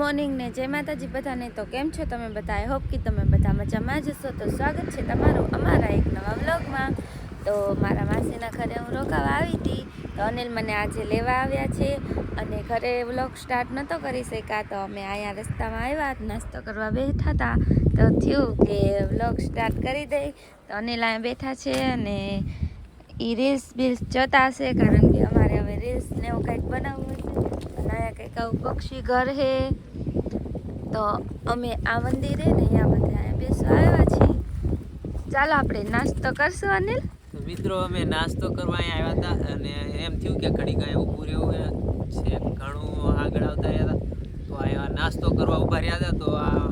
Morning ને જય માતાજી બધાને. તો કેમ છો તમે બધા? આઈ હોપ કે તમે બધા મજામાં જ હશો. તો સ્વાગત છે તમારું અમારા એક નવા વ્લોગમાં. તો મારા માસીના ઘરે હું રોકાવા આવી હતી. તો અનિલ મને આજે લેવા આવ્યા છે અને ઘરે વ્લોગ સ્ટાર્ટ નહોતો કરી શક્યા. તો અમે અહીંયા રસ્તામાં આવ્યા, નાસ્તો કરવા બેઠા હતા. તો થયું કે વ્લોગ સ્ટાર્ટ કરી દઈ. તો અનિલ અહીંયા બેઠા છે અને એ રીલ્સ બિલ્સ જોતા હશે, કારણ કે અમારે હવે રીલ્સ ને એવું કંઈક બનાવવું છે અને કંઈક આવું પક્ષી ઘર છે. તો અમે આ મંદિરે ને અહીંયા બધા બેસવા આવ્યા છીએ. ચાલો આપણે નાસ્તો કરશું અનિલ. મિત્રો, અમે નાસ્તો કરવા અહીંયા આવ્યા હતા અને એમ થયું કે ઘડી કાંઈ ઊભું રહેવું છે. ઘણું આગળ આવતા રહ્યા હતા. તો અહીંયા નાસ્તો કરવા ઊભા રહ્યા હતા. તો આ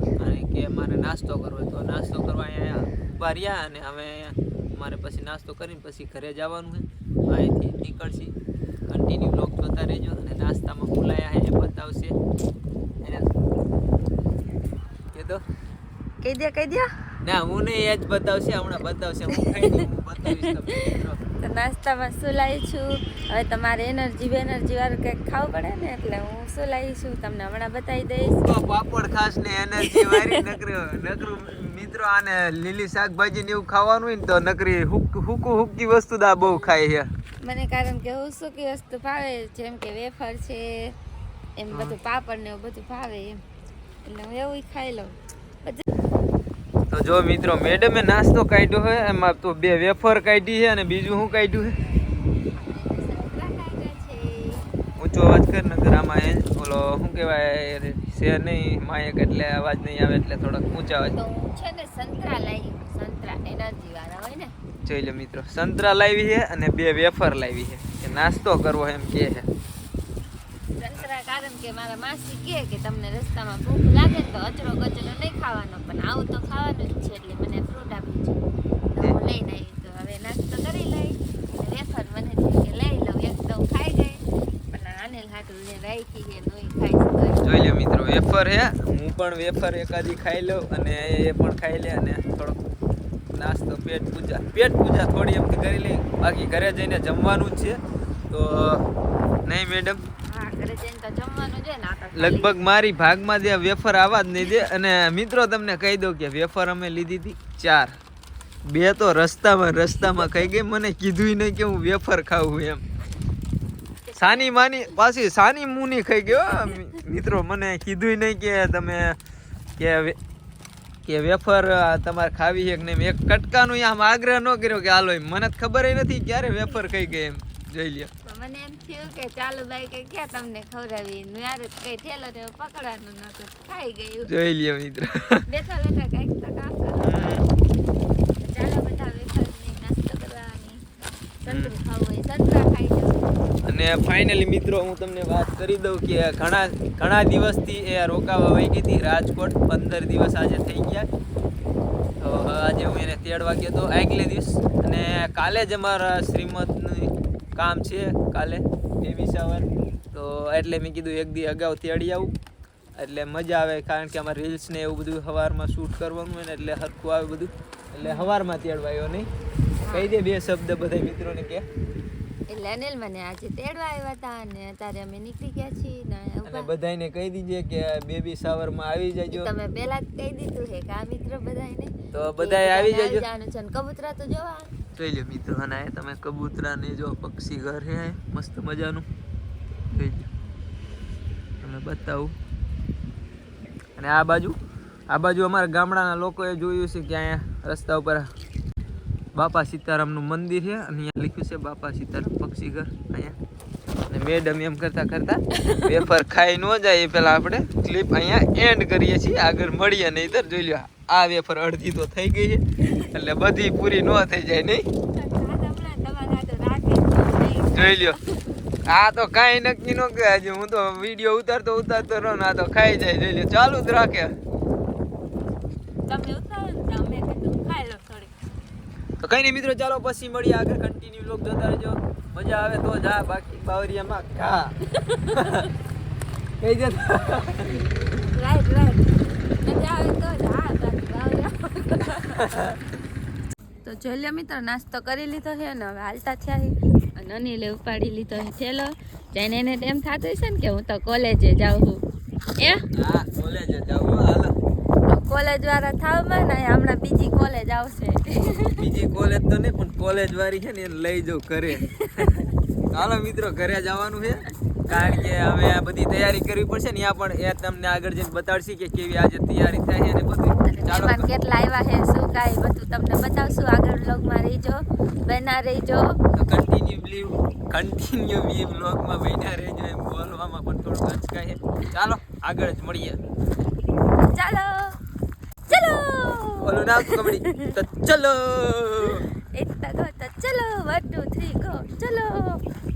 કે મારે નાસ્તો કરવો તો નાસ્તો કરવા અહીંયા ઊભા રહ્યા અને હવે મારે પછી નાસ્તો કરીને પછી ઘરે જવાનું છે. અહીંથી નીકળશી. કન્ટિન્યુ બ્લોગ જોતા રહેજો અને નાસ્તામાં ફૂલાયા છે એ બતાવશે. કીધો કહી દે કહી દે. ના હું નહીં એ જ બતાવશે હમણાં બતાવશે. હું ખાઈ બતાવીશ તો નાસ્તામાં શું લાવી છું? હવે તમારે એનર્જી બેનર્જી વાળું કંઈક ખાવું પડે ને એટલે હું શું લાવી છું? તમને હમણાં બતાવી દઈશ. પાપડ ખાસ ને એનર્જી વાળી નકરું નકરું મિત્રો આને લીલી શાકભાજી ને એવું ખાવાનું હોય ને તો નકરી હુક હુકુ હુકી વસ્તુ દા બહુ ખાય છે. મને કારણ કે હું સુકી વસ્તુ ભાવે જેમ કે વેફર છે એમ બધું પાપડ ને એવું બધું ભાવે એમ. એટલે હું એવું ખાઈ લઉં. તો જો મિત્રો મેડમે નાસ્તો કાઢ્યો છે એમાં તો બે વેફર કાઢી છે અને બીજું શું કાઢ્યું છે ઊંચો અવાજ કર નકર આમાં એ ઓલો શું કહેવાય છે નહીં માયક એટલે અવાજ નહીં આવે એટલે થોડોક ઊંચા અવાજ. છે ને સંતરા લાવી સંતરા એનર્જી વાળા હોય ને. જોઈ લો મિત્રો સંતરા લાવી છે અને બે વેફર લાવી છે કે નાસ્તો કરવો એમ કે છે કે મારા માસી કહે કે તમને રસ્તામાં ભૂખ લાગે તો અચરો કચરો નહીં ખાવાનો પણ આવું તો ખાવાનું જ છે એટલે મને ફ્રૂટ આપી છે તો હું લઈને આવી તો હવે નાસ્તો કરી લઈ. રેફર વેફર મને કે લઈ લઉં. એક તો ખાઈ ગઈ. પણ આને હાટું રાખી છે નહીં ખાઈ જોઈ લે મિત્રો વેફર હે. હું પણ વેફર એકાદી ખાઈ લઉં અને એ પણ ખાઈ લે અને થોડોક નાસ્તો પેટ પૂજા. પેટ પૂજા થોડી એમથી કરી લઈ. બાકી ઘરે જઈને જમવાનું જ છે. તો નહીં મેડમ? લગભગ મારી ભાગમાં જે વેફર આવા જ નહીં દે. અને મિત્રો તમને કહી દઉં કે વેફર અમે લીધી હતી ચાર. બે તો રસ્તામાં રસ્તામાં કહી ગઈ. મને કીધું નહીં કે હું વેફર ખાવું એમ. સાની માની પાછી સાની મુની ખાઈ ગયો મિત્રો મને કીધું નહીં કે તમે કે કે વેફર તમારે ખાવી છે કે નહીં એક કટકાનું આમ આગ્રહ ન કર્યો કે હાલો એમ. મને ખબર નથી ક્યારે વેફર ખાઈ ગઈ એમ. જોઈ લ્યો. મને એમ થયું કે ચાલો બાઈ કે ક્યાં તમને ખવડાવી યાર કઈ ઠેલો ને પકડવાનું નતું ખાઈ ગયું. જોઈ લ્યો મિત્ર. બેઠા બેઠા કંઈક તો કામ ચાલો બધા વેફરની નાસ્તો કરવાની. સંતરું ખાવું હોય સંતરા ખાઈ જાઓ અને ફાઇનલી મિત્રો હું તમને વાત કરી દઉં કે ઘણા ઘણા દિવસથી એ રોકાવા વહી ગઈ હતી. રાજકોટ પંદર દિવસ આજે થઈ ગયા. તો આજે હું એને તેડવા ગયો હતો આગલે દિવસ. અને કાલે જ અમારા શ્રીમદનું કામ છે કાલે બેબી શાવર તો એટલે મેં કીધું એક દી અગાઉ અડી આવું. એટલે મજા આવે કારણ કે અમારે રીલ્સ ને એવું બધું સવારમાં શૂટ કરવાનું હોય ને એટલે હરખું આવે બધું. એટલે સવારમાં તેડવા આવ્યો નહીં. કહી દે બે શબ્દ બધા મિત્રોને કે. એટલે અનિલ મને આજે તેડવા આવ્યા હતા અને અત્યારે અમે નીકળી ગયા છીએ અને બધાને કહી દીજે કે બેબી શાવરમાં આવી જજો. તમે પહેલા જ કહી દીધું છે કે આ મિત્ર બધાને તો બધાય આવી જજો. કબૂતરા તો જોવા. જોઈ લો મિત્રો અને તમે કબૂતરાને જો પક્ષી ઘર આ મસ્ત મજાનું. જોઈ લો તમે બતાવું. અને આ બાજુ આ બાજુ અમારા ગામડાના લોકોએ જોયું છે કે અહીંયા રસ્તા ઉપર બાપા સીતારામનું મંદિર છે અને અહીંયા લખ્યું છે બાપા સીતારામ પક્ષી ઘર અહીંયા. અને મેડમ એમ કરતા કરતા વેફર ખાઈ ન જાય, એ પેલા આપણે ક્લિપ અહીંયા એન્ડ કરીએ છીએ. આગળ મળીએ નહીંતર. જોઈ લો આ વેફર અડધી તો થઈ ગઈ છે. એટલે બધી પૂરી ન થઈ જાય નહીં. જોઈ લ્યો. આ તો કાંઈ નક્કી ન કે આજે હું તો વીડિયો ઉતારતો ઉતારતો રહો ને આ તો ખાઈ જાય. જોઈ લ્યો. ચાલુ જ રાખે. તો કઈ નહીં મિત્રો, ચાલો પછી મળીએ આગળ. કન્ટિન્યુ લોક જોતા રહેજો. મજા આવે તો જા. બાકી બાવરિયામાં ઘા. કઈ જતા? રાઈટ રાઈટ મજા આવે તો જા. બાકી બાવળિયા. તો જોઈ લો મિત્રો નાસ્તો કરી લીધો છે ને હવે હાલતા થયા છે. અને અનિલે ઉપાડી લીધો છે થેલો. જઈને એને એમ થતું હશે ને કે હું તો કોલેજે જાઉં છું. એ હા કોલેજ જાવ હાલો. કોલેજ વાળા થાવમાં ને હમણાં બીજી કોલેજ આવશે. બીજી કોલેજ તો નહીં પણ કોલેજ વાળી છે ને એને લઈ જાઉં ઘરે. હાલો મિત્રો ઘરે જવાનું છે. કારણ કે હવે આ બધી તૈયારી કરવી પડશે ને ત્યાં પણ એ તમને આગળ જઈને બતાડશે કે કેવી આજે તૈયારી થાય છે ને બધું ચાલો મહેમાન કેટલા આવ્યા છે શું કાંઈ બધું બતાવશું આગળ બ્લોગમાં રહીજો બના રહીજો. કન્ટિન્યુ કન્ટિન્યુ વી બ્લોગમાં બન્યા રહેજો એમ બોલવામાં પણ થોડું અચકાય ચાલો આગળ જ મળીએ. ચાલો. ચલો. બોલો ના કબડ્ડી. તો ચલો. એટલા ગો તો ચલો. વન ટુ થ્રી ગો ચલો.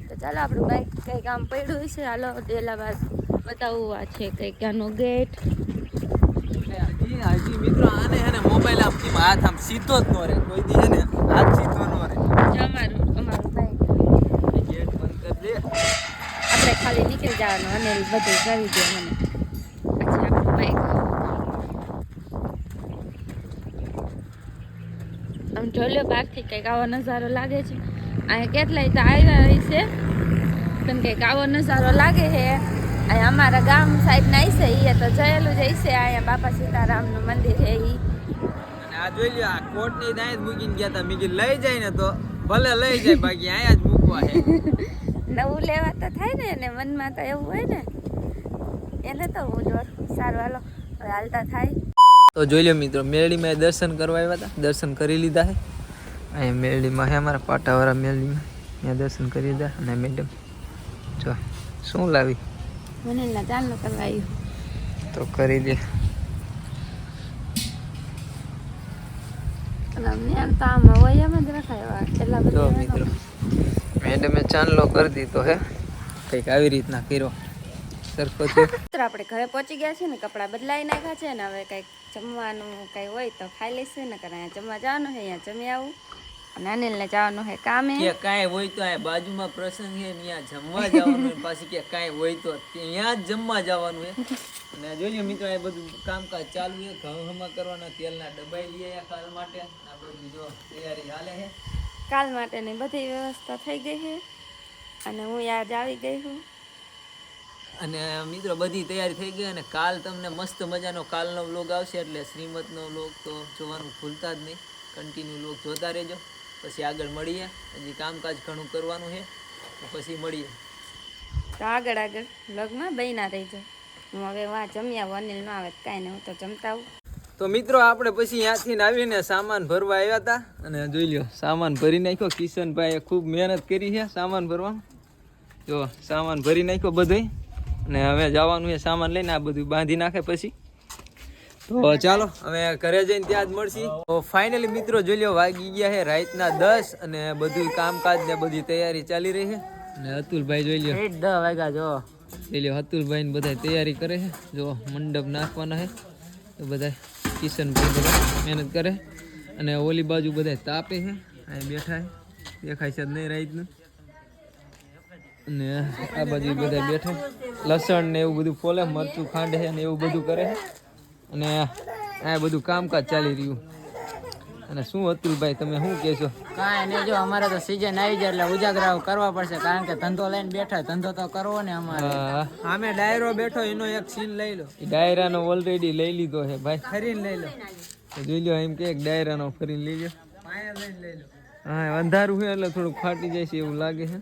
તો ચાલો આપણું બાઈક કંઈક આમ પડ્યું છે. હાલો ડેલાબાદ બતાવું આ છે કંઈક આનો ગેટ હજી હજી મિત્રો આને હે ને મોબાઈલ કેમ હાથ આમ સીધો જ ન રહે. કોઈ દી હે ને હાથ સીધો ન રહે. અમારું અમારું બાઈક ગેટ બંધ કરી દે. આપણે ખાલી નીકળી જવાનું અને બધું કરી દે મને. આ છે આપણું બાઈક આમ જોઈ લો બહારથી કંઈક આવો નજારો લાગે છે. અહીંયા કેટલાય તો આવ્યા હશે છે. પણ કંઈક આવો નજારો લાગે છે. અહીંયા અમારા ગામ સાઈડ ના છે એ તો જયેલું જ હશે અહીંયા બાપા સીતારામનું મંદિર છે એ અને આ જોઈ લ્યો આ કોટની દાય જ મૂકીને ગયા હતા મેં લઈ જાય ને તો ભલે લઈ જાય બાકી અહીંયા જ મૂકવા છે. નવું લેવા તો થાય ને અને મનમાં તો એવું હોય ને. એને તો હું જોર સારું હાલો હવે હાલતા થાય. તો જોઈ લો મિત્રો મેરડીમાં દર્શન કરવા આવ્યા હતા દર્શન કરી લીધા છે. અહીંયા મેરડીમાં હે અમારા પાટાવાળા મેળીમાં. ત્યાં દર્શન કરી લીધા અને મેડમ જો શું લાવી? મને ના ચાલ ન કરવા આવ્યું તો કરી દે. મેડમે ચાંદલો કરી દીધો હે. કંઈક આવી રીતના કર્યો. સરખો આપણે ઘરે પહોંચી ગયા છે ને કપડાં બદલાઈ નાખ્યા છે ને હવે કંઈક જમવાનું કંઈ હોય તો ખાઈ લઈશું ને કરે અહીંયા જમવા જવાનું છે અહીંયા જમી આવું. અનિલને જવાનું હે કામે? કે કાંઈ હોય તો આ બાજુમાં પ્રસંગ હે ત્યાં જમવા જવાનું પાછી કે કાંઈ હોય તો ત્યાં જ જમવા જવાનું હે. અને જોઈએ મિત્રો આ બધું કામકાજ ચાલુ છે ઘઉં હમા કરવાના તેલના ડબાઈ લઈ આવ્યા કાલ માટે. આ બધું જો તૈયારી હાલે છે કાલ માટેની બધી વ્યવસ્થા થઈ ગઈ છે અને હું યાદ આવી ગઈ છું અને મિત્રો બધી તૈયારી થઈ ગઈ અને કાલ તમને મસ્ત મજાનો કાલનો વ્લોગ આવશે એટલે શ્રીમતનો વ્લોગ તો જોવાનું ભૂલતા જ નહીં. કન્ટિન્યુ લોક જોતા રહેજો. પછી આગળ મળીએ. હજી કામકાજ ઘણું કરવાનું છે પછી મળીએ. તો આગળ આગળ લગમાં રહી જાઉં હું હવે વાં જમ્યા આવું અનિલ ન આવે કાંઈ નહીં હું તો જમતા આવું તો મિત્રો આપણે પછી ત્યાંથી આવીને સામાન ભરવા આવ્યા હતા. અને જોઈ લ્યો સામાન ભરી નાખ્યો. કિશનભાઈએ ખૂબ મહેનત કરી છે સામાન ભરવામાં જો સામાન ભરી નાખ્યો બધોય. અને હવે જવાનું છે સામાન લઈને આ બધું બાંધી નાખે પછી. તો ચાલો અમે ઘરે જઈને ત્યાં જ મળશી. તો ફાઇનલી મિત્રો જોઈ લ્યો વાગી ગયા છે રાતના દસ અને બધું કામકાજ ને બધી તૈયારી ચાલી રહી છે. અને અતુલભાઈ જોઈ લ્યો. દસ વાગ્યા જો. જોઈ લો અતુલભાઈ ને બધા તૈયારી કરે છે. જો મંડપ નાખવાના છે. તો બધા કિશનભાઈ બધા મહેનત કરે અને ઓલી બાજુ બધા તાપે છે. અહીં બેઠા છે. દેખાય છે નહીં રાતનું. અને આ બાજુ બધા બેઠા લસણ ને એવું બધું ફોલે મરચું ખાંડે છે ને એવું બધું કરે છે. અને આ બધું કામકાજ ચાલી રહ્યું. અને શું અતુલભાઈ તમે શું કહેશો કાંઈ નહીં જો અમારે તો સિઝન આવી જાય એટલે ઉજાગરા કરવા પડશે કારણ કે ધંધો લઈને બેઠા ધંધો તો કરવો ને અમારે. અમે ડાયરો બેઠો એનો એક સીન લઈ લો. એ ડાયરાનો ઓલરેડી લઈ લીધો છે ભાઈ. ફરીને લઈ લો. જોઈ લો એમ કે એક ડાયરાનો ફરીને લઈ લો. લઈ લો. હા અંધારું છે એટલે થોડુંક ફાટી જાય છે એવું લાગે છે.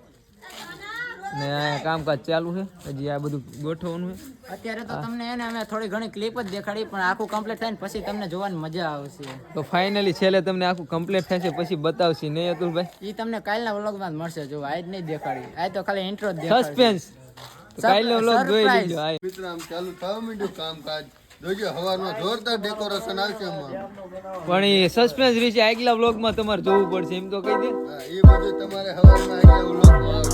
ને આ કામકાજ ચાલુ છે. હજી આ બધું ગોઠવવાનું છે. અત્યારે તો તમને એને અમે થોડી ઘણી ક્લિપ જ દેખાડી પણ આખું કમ્પ્લીટ થાય ને પછી તમને જોવાની મજા આવશે. તો ફાઇનલી છેલ્લે તમને આખું કમ્પ્લીટ થશે પછી બતાવશે. નહીં અતુલભાઈ? એ તમને કાલના વ્લોગમાં જ મળશે જો આજ નહીં દેખાડી. આજ તો ખાલી ઇન્ટ્રો જ સસ્પેન્સ કાલનો વ્લોગ જોઈ લેજો આ મિત્ર આમ ચાલુ થવા માંડ્યું કામકાજ. જોજો હવારમાં જોરદાર ડેકોરેશન આવશે પણ એ સસ્પેન્સ વિશે આગલા વ્લોગમાં તમારે જોવું પડશે એમ તો કહી દે. એ બધું તમારે હવારમાં આગલા વ્લોગમાં